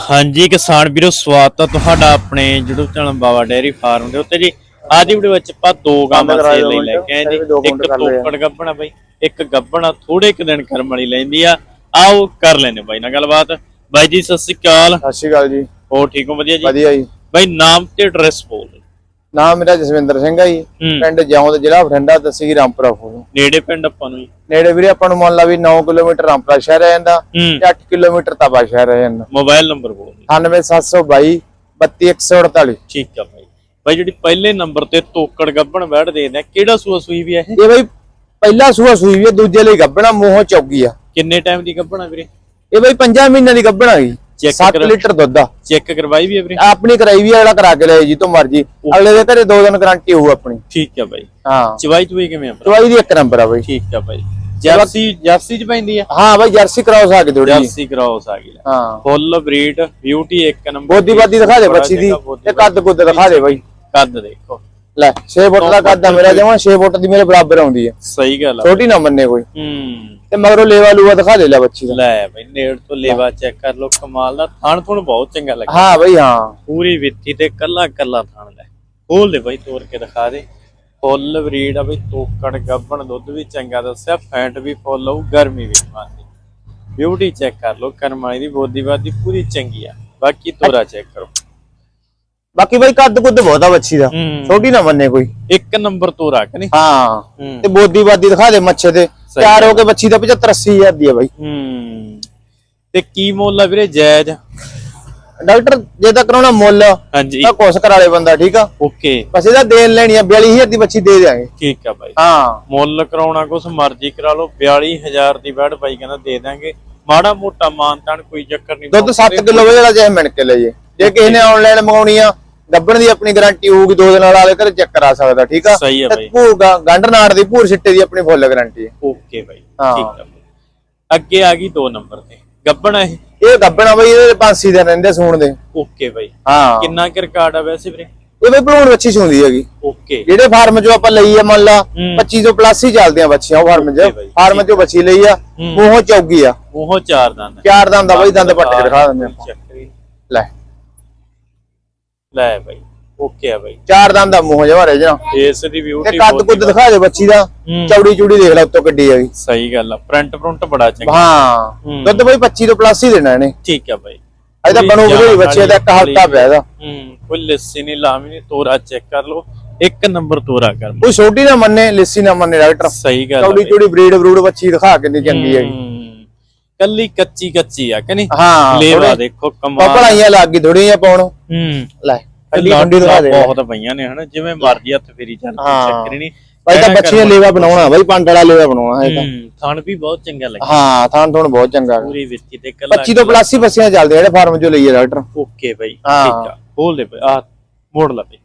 ਹਾਂਜੀ ਕਿਸਾਨ ਵੀਰੋ ਸਵਾਗਤ ਹੈ ਤੁਹਾਡਾ ਆਪਣੇ YouTube channel Baba dairy farm ਦੇ ਉੱਤੇ ਜੀ। ਅੱਜ ਦੀ ਵੀਡੀਓ ਵਿੱਚ ਆਪਾਂ ਦੋ ਗਾਵਾਂ ਸੇਲ ਲਈ ਲੈ ਕੇ ਆਏ ਜੀ। ਇੱਕ। ਤੋਕੜ ਗੱਬਣਾ ਬਾਈ ਇੱਕ ਗੱਬਣਾ ਥੋੜੇ ਕੁ ਦਿਨ ਕਰਮ ਵਾਲੀ ਲੈਂਦੀ ਆ। ਆਓ ਕਰ ਲੈਨੇ ਬਾਈ ਨਾਲ ਗੱਲਬਾਤ। ਬਾਈ ਜੀ ਸਤਿ ਸ਼੍ਰੀ ਅਕਾਲ। ਸਤਿ ਸ਼੍ਰੀ ਅਕਾਲ ਜੀ। ਹੋਰ ਠੀਕ ਹੋ? ਵਧੀਆ ਜੀ? ਵਧੀਆ ਜੀ। ਬਾਈ ਨਾਮ ਤੇ ਐਡਰੈਸ ਬੋਲ। ਨਾਮ ਮੇਰਾ ਜਸਵਿੰਦਰ ਸਿੰਘ ਹੈ ਜੀ। ਹੂੰ। ਪਿੰਡ ਜਿਉਂਦ ਜ਼ਿਲ੍ਹਾ ਬਠਿੰਡਾ ਤਹਿਸੀਲ ਰਾਮਪੁਰਾ ਫੂਲ ਨੇੜੇ ਪਿੰਡ ਆਪਾਂ ਨੂੰ ਜੀ। ਨੇੜੇ ਵੀਰੇ ਆਪਾਂ ਨੂੰ ਮੰਨ ਲਾ ਵੀ 9 ਕਿਲੋਮੀਟਰ ਰਾਮਪੁਰਾ ਸ਼ਹਿਰ ਆ ਜਾਂਦਾ ਹੂੰ। ਤੇ 8 ਕਿਲੋਮੀਟਰ ਤਪਾ ਸ਼ਹਿਰ ਆ ਜਾਂਦਾ। ਮੋਬਾਈਲ ਨੰਬਰ ਬੋਲ ਦਿਓ। 98722 32148 ਠੀਕ ਆ ਬਾਈ। ਬਾਈ ਜਿਹੜੀ ਪਹਿਲੇ ਨੰਬਰ ਤੇ ਤੋਕੜ ਗੱਬਣ ਬੈਠ ਦੇ ਨੇ ਕਿਹੜਾ ਸੂਆ ਸੂਈ ਵੀ ਆ ਇਹ? ਇਹ ਬਈ ਪਹਿਲਾ ਸੂਆ ਸੂਈ ਵੀ ਆ, ਦੂਜੇ ਲਈ ਗੱਬਣਾ ਮੂੰਹੋਂ ਚੌਗੀ ਆ। ਕਿੰਨੇ ਟਾਈਮ ਦੀ ਗੱਬਣਾ ਵੀਰੇ? ਇਹ ਬਈ 5 ਮਹੀਨਿਆਂ ਦੀ ਗੱਬਣਾ ਗਈ Check 7 ਕਰਾ- ਲੀਟਰ ਦੁੱਧ ਆ। ਚੈੱਕ ਕਰਵਾਈ ਵੀ ਆ ਵੀਰੇ? ਆਪਣੀ ਕਰਾਈ ਵੀ ਆ, ਅਗਲਾ ਕਰਾ ਕੇ ਲਿਆ ਜੀ ਤੋਂ ਮਰਜ਼ੀ। ਅਗਲੇ ਦੇ ਘਰੇ ਦੋ ਦਿਨ ਗਾਰੰਟੀ ਹੋਊ ਆਪਣੀ। ਠੀਕ ਆ ਬਾਈ। ਹਾਂ। ਚਵਾਈ ਚੁਈ ਕਿਵੇਂ ਆ? ਦਵਾਈ ਦੀ ਇੱਕ ਨੰਬਰ ਆ ਬਈ। ਠੀਕ ਆ ਬਾਈ। ਜਰਸੀ ਜਰਸੀ ਚ ਪੈਂਦੀ ਆ? ਹਾਂ ਬਈ ਜਰਸੀ ਕਰਾਓ ਸਕਦੀ ਥੋੜੀ ਜੀ ਜਰਸੀ ਕ੍ਰਾਸ ਆ ਗਈ। ਹਾਂ। ਫੁੱਲ ਬਰੀਡ ਬਿਊਟੀ ਇੱਕ ਨੰਬਰ ਬੋਦੀ ਬਾਦੀ ਦਿਖਾ ਦੇ ਬੱਚੀ ਦੀ। ਤੇ ਕੱਦ ਕੁੱਦ ਦਿਖਾ ਦੇ। ਬਾਈ। ਕੱਦ ਦੇਖੋ। ਲੈ 6 ਫੁੱਟ ਦਾ ਕੱਦ ਆ ਮੇਰਾ ਜਮਾ 6 ਫੁੱਟ ਦੀ ਮੇਰੇ ਬਰਾਬਰ ਆਉਂਦੀ ਹੈ। ਸਹੀ ਗੱਲ ਆ। ਛੋਟੀ ਨਾ ਮੰਨੇ ਕੋਈ। ਹੂੰ। ਤੇ ਮਗਰੋਂ ਲੇਵਾ ਲੂਆ ਦਿਖਾ ਦੇ ਲੈ ਬੱਚੀ ਦਾ। ਲੈ ਬਾਈ ਨੇੜ ਤੋਂ ਲੇਵਾ ਚੈੱਕ ਕਰ ਲੋ ਕਮਾਲ ਦਾ ਥਾਣ ਥੁਣ ਬਹੁਤ ਚੰਗਾ ਲੱਗਾ ਹਾਂ ਬਈ ਹਾਂ। ਪੂਰੀ ਵਿੱਥੀ ਤੇ ਕੱਲਾ ਕੱਲਾ ਥਾਣ ਲੈ। ਖੋਲ ਦੇ ਬਾਈ ਤੋੜ ਕੇ ਦਿਖਾ ਦੇ। ਫੁੱਲ ਬਰੀਡ ਆ ਬਈ ਤੋਕੜ ਗੱਬਣ ਦੁੱਧ ਵੀ ਚੰਗਾ ਦੱਸਿਆ ਫੈਟ ਵੀ ਫੁੱਲ ਆਊ ਗਰਮੀ ਵੀ ਮਾਰਦੀ। ਬਿਊਟੀ ਚੈੱਕ ਕਰ ਲੋ ਕਰਮਾਈ ਦੀ ਬੋਦੀ ਬਾਦੀ ਪੂਰੀ ਚੰਗੀ ਆ। ਬਾਕੀ ਤੋਰਾ ਚੈੱਕ ਕਰੋ। ਬਾਕੀ ਬਈ ਕੱਦ ਕੁੱਦ ਬਹੁਤ ਬੱਚੀ ਦਾ। ਛੋਟੀ ਨਾ ਮੰਨੇ ਕੋਈ। ਇੱਕ ਨੰਬਰ ਤੋਰਾ ਕਿ ਨਹੀਂ ਹਾਂ। ਤੇ ਬੋਦੀ ਬਾਦੀ ਦਿਖਾ ਦੇ ਮੱਛੇ ਤੇ ਤਿਆਰ ਹੋ ਕੇ ਬੱਚੀ ਦਾ 75 80 ਹਜ਼ਾਰ ਦੀ ਹੈ ਬਾਈ। ਹੂੰ। ਤੇ ਕੀ ਮੁੱਲ ਆ ਵੀਰੇ ਜਾਇਜ਼ ਡਾਕਟਰ ਜੇ ਤਾਂ ਕਰਾਉਣਾ ਮੁੱਲ ਹਾਂਜੀ। ਤਾਂ ਕੁਛ ਕਰਾ ਲੈ ਬੰਦਾ ਠੀਕ ਆ? ਓਕੇ। ਬਸ ਇਹਦਾ ਦੇਣ ਲੈਣੀ ਆ 42000 ਦੀ ਬੱਚੀ ਦੇ ਦਿਆਂਗੇ। ਠੀਕ ਆ ਬਾਈ। ਹਾਂ। ਮੁੱਲ ਕਰਾਉਣਾ ਕੁਛ ਮਰਜ਼ੀ ਕਰਾ ਲਓ 42000 ਦੀ ਬੈਡ ਬਾਈ ਕਹਿੰਦਾ ਦੇ ਦਾਂਗੇ ਮਾੜਾ ਮੋਟਾ ਮਾਨਤਾਨ ਕੋਈ ਚੱਕਰ ਨਹੀਂ ਦੁੱਧ 7 ਕਿਲੋ ਵਜੇ ਚਾਹੇ ਮਿਣ ਕੇ ਲੈ ਜੇ। ਜੇ ਕਿਸੇ ਨੇ ਆਨਲਾਈਨ ਮੰਗਾਉਣੀ ਆ ਗੱਬਣ ਦੀ ਆਪਣੀ ਗਾਰੰਟੀ ਹੋਊਗੀ ਦੋ ਦਿਨ ਵਾਲੇ ਘਰੇ ਚੈੱਕ ਕਰਾ ਸਕਦਾ ਠੀਕ ਆ? ਸਹੀ ਆ ਤੇ ਬਾਈ। ਭੂਰ ਗਾ- ਗੰਢ ਨਾੜ ਦੀ ਭੂਰ ਸਿੱਟੇ ਦੀ ਆਪਣੀ ਫੁੱਲ ਗਾਰੰਟੀ ਹੈ। ਓਕੇ ਬਾਈ ਹਾਂ। ਠੀਕ ਆ। ਅੱਗੇ ਆ ਗਈ 2 ਨੰਬਰ ਤੇ। ਗੱਬਣਾ ਇਹ? ਇਹ ਗੱਬਣਾ ਬਈ ਇਹਦੇ ਪਾਂਸੀ ਦੇ ਰਹਿੰਦੇ ਸੂਣ ਦੇ। Okay bye. ਹਾਂ। ਕਿੰਨਾ ਕੁ ਰਿਕਾਰਡ ਆ ਵੈਸੇ ਵੀਰੇ? ਇਹ ਬਈ ਭਲੂਣ ਬੱਚੀ ਸੂੰਦੀ ਹੈਗੀ। ਓਕੇ ਜਿਹੜੇ ਫਾਰਮ ਚੋਂ ਆਪਾਂ ਲਈ ਆ ਮੰਨ ਲਾ ਹੂੰ। 25 ਤੋਂ ਪਲੱਸ ਹੀ ਚੱਲਦੇ ਆ ਬੱਚੀਆਂ ਉਹ ਫਾਰਮ 'ਚ। ਫਾਰਮ 'ਚੋਂ ਬੱਚੀ ਲਈ ਆ ਹੂੰ। ਮੂੰਹੋਂ ਚੌਗੀ ਆ। ਉਹ ਚਾਰ ਦੰਦ ਚਾਰ ਦੰਦ ਦਾ ਬਈ ਦੰਦ ਪੱਟ ਕੇ ਦਿਖਾ ਦਿੰਦੇ ਚੱਕਰੀ ਲੈ। ਲੈ ਬਾਈ ਓਕੇ ਆ ਬਾਈ। ਚਾਰ ਦੰਦ ਦਾ ਮੂੰਹ ਜਵਾ ਰਹਿ ਜਾਣਾ। ਫੇਸ ਦੀ ਤੇ ਬਿਊਟੀ ਕੱਦ ਕੁੱਦ ਦਿਖਾ ਦੇ ਬੱਚੀ ਦਾ। ਚੌੜੀ ਚੂੜੀ ਦੇਖ ਲੈ ਉੱਤੋਂ ਕੱਢੀ ਹੈਗੀ ਸਹੀ ਗੱਲ ਆ ਪ੍ਰਿੰਟ ਪ੍ਰਿੰਟ ਬੜਾ ਚੰਗਾ। ਹਾਂ। ਦੁੱਧ ਬਈ 25 ਤੋਂ ਪਲੱਸ ਹੀ ਦੇਣਾ ਇਹਨੇ। ਠੀਕ ਆ ਬਾਈ। ਅਜੇ ਤਾਂ ਬਣੂ ਬਧੇਰੀ ਬੱਚੀ ਦਾ ਇੱਕ ਹਫਤਾ ਪਿਆ ਇਹਦਾ ਹੂੰ ਕੋਈ ਲੱਸੀ ਨਹੀਂ ਲਾਵੀ ਨਹੀਂ ਤੋਰਾ ਚੈੱਕ ਕਰ ਲਓ। ਇੱਕ ਨੰਬਰ ਤੋਰਾ ਕਰ ਕੋਈ ਛੋਟੀ ਨਾ ਮੰਨੇ ਲਿੱਸੀ ਨਾ ਮੰਨੇ ਡਾਕਟਰ। ਸਹੀ ਗੱਲ ਆ ਚੌੜੀ। ਚੂੜੀ ਬਰੀਡ ਬਰੂਡ ਬੱਚੀ ਦਿਖਾ ਕਿੰਨੀ ਚੰਗੀ ਹੈਗੀ। ਕੱਲੀ ਕੱਚੀ ਕੱਚੀ ਆ ਕਿ ਨਹੀਂ? ਹਾਂ ਲੇਵਾ ਦੇਖੋ ਕਮਾਲ ਪਪੜਾਈਆਂ ਲੱਗ ਗਈ ਥੋੜੀਆਂ ਪਾਉਣ ਹੂੰ। ਲੈ ਕੱਲੀ ਮੰਡੀ ਦਿਖਾ ਦੇ। ਬਹੁਤ ਪਈਆਂ ਨੇ ਹਨਾ ਜਿਵੇਂ ਮਰਜ਼ੀ ਹੱਥ ਫੇਰੀ ਚੱਲ। ਚੱਕਰ ਨਹੀਂ। ਭਾਈ ਤਾਂ ਬੱਚੀਆਂ ਲੇਵਾ ਬਣਾਉਣਾ ਬਾਈ ਪੰਡ ਵਾਲਾ ਲੇਵਾ ਬਣਾਉਣਾ ਹੈ ਤਾਂ। ਥਣ ਵੀ ਬਹੁਤ ਚੰਗਾ ਲੱਗਾ ਹਾਂ ਥਾਂ ਥੋਣ ਬਹੁਤ ਚੰਗਾ। ਪੂਰੀ ਵਿੱਚੀ ਤੇ ਕੱਲਾ 25 ਤੋਂ ਪਲੱਸ ਹੀ ਬੱਸੀਆਂ ਚੱਲਦੀਆਂ ਜਿਹੜੇ ਫਾਰਮ ਚੋਂ ਲਈਏ ਡਾਕਟਰ। ਓਕੇ ਬਾਈ। ਠੀਕ ਆ ਖੋਲ ਦੇ ਬਈ ਆ ਮੋੜ ਲਾ ਬਈ।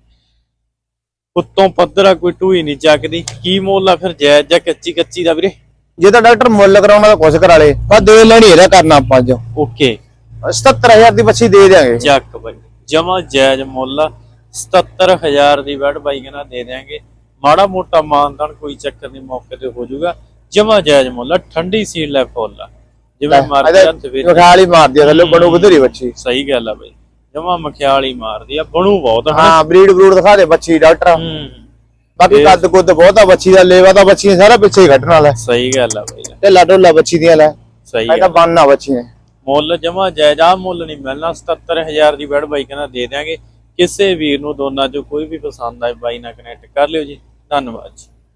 ਉੱਤੋਂ ਪੱਧਰਾ ਕੋਈ ਟੂਈ ਨਹੀਂ ਚੱਕਦੀ ਕੀ ਮੁੱਲ ਆ ਫਿਰ ਜਾਇਜ਼ ਜਾਂ ਕੱਚੀ ਕੱਚੀ ਦਾ ਵੀਰੇ? ਜੇ ਤਾਂ ਡਾਕਟਰ ਮੁੱਲ ਕਰਾਉਣਾ ਤਾਂ ਕੁਛ ਕਰਾ ਲੇ ਬਸ ਦੇ ਲੈਣੀ ਇਹਦਾ ਕਰਨਾ ਆਪਾਂ ਅੱਜ। ਓਕੇ। 77000 ਦੀ ਬੱਚੀ ਦੇ ਦਿਆਂਗੇ। ਚੱਕ ਬਾਈ। ਜਮਾ ਜਾਇਜ਼ ਮੁੱਲ 77000 ਦੀ ਬੈਡ ਬਾਈ ਕਹਿੰਦਾ ਦੇ ਦੇਾਂਗੇ ਮਾੜਾ ਮੋਟਾ ਮਾਨਦਾਨ ਕੋਈ ਚੱਕਰ ਨਹੀਂ ਮੌਕੇ ਤੇ ਹੋ ਜਾਊਗਾ। ਜਮਾ ਜਾਇਜ਼ ਮੁੱਲ ਠੰਡੀ ਸੀਲ ਲੈ ਫੁੱਲ ਜਿਵੇਂ ਮਰਜ਼ੀ ਹੱਥ ਵਿੱਚ। ਵਿਖਾਲ ਮਾਰਦੀ ਆ ਥੱਲੇ ਬਣੂ ਬਧੇਰੀ ਬੱਚੀ। ਸਹੀ ਗੱਲ ਆ ਬਾਈ। ਜਮਾ ਮਖਿਆਲ ਮਾਰਦੀ ਆ ਬਣੂ ਬਹੁਤ ਹਾਂ ਬਰੀਡ ਬਰੂਡ ਦਿਖਾ ਦੇ ਬੱਚੀ ਡਾਕਟਰ। ਹੂੰ। ਬਾਕੀ ਕੱਦ ਕੁੱਦ ਬਹੁਤ ਆ ਬੱਚੀ ਦਾ ਲੇਵਾ ਤਾਂ ਬੱਚੀ ਨੇ ਸਾਰਾ ਪਿੱਛੇ ਹੀ ਕੱਢਣ ਵਾਲਾ ਸਹੀ ਗੱਲ ਆ ਬਾਈ। ਤੇ ਲਾਡੋਲਾ ਬੱਚੀ ਦੀਆਂ ਲੈ। ਸਹੀ ਇਹ ਤਾਂ ਬੰਨਾ ਬੱਚੀ ਨੇ ਮੁੱਲ ਜਮਾ ਜਾਇਜ਼ ਆ ਮੁੱਲ ਨਹੀਂ ਮਿਲਣਾ 77000 ਦੀ ਬੈਡ ਬਾਈ ਕਹਿੰਦਾ ਦੇ ਦਿਆਂਗੇ। ਕਿਸੇ ਵੀਰ ਨੂੰ ਦੋਨਾਂ ਚੋਂ ਕੋਈ ਵੀ ਪਸੰਦ ਆਏ ਬਾਈ ਨਾਲ ਕਨੈਕਟ ਕਰ ਲਿਓ ਜੀ। ਧੰਨਵਾਦ ਜੀ।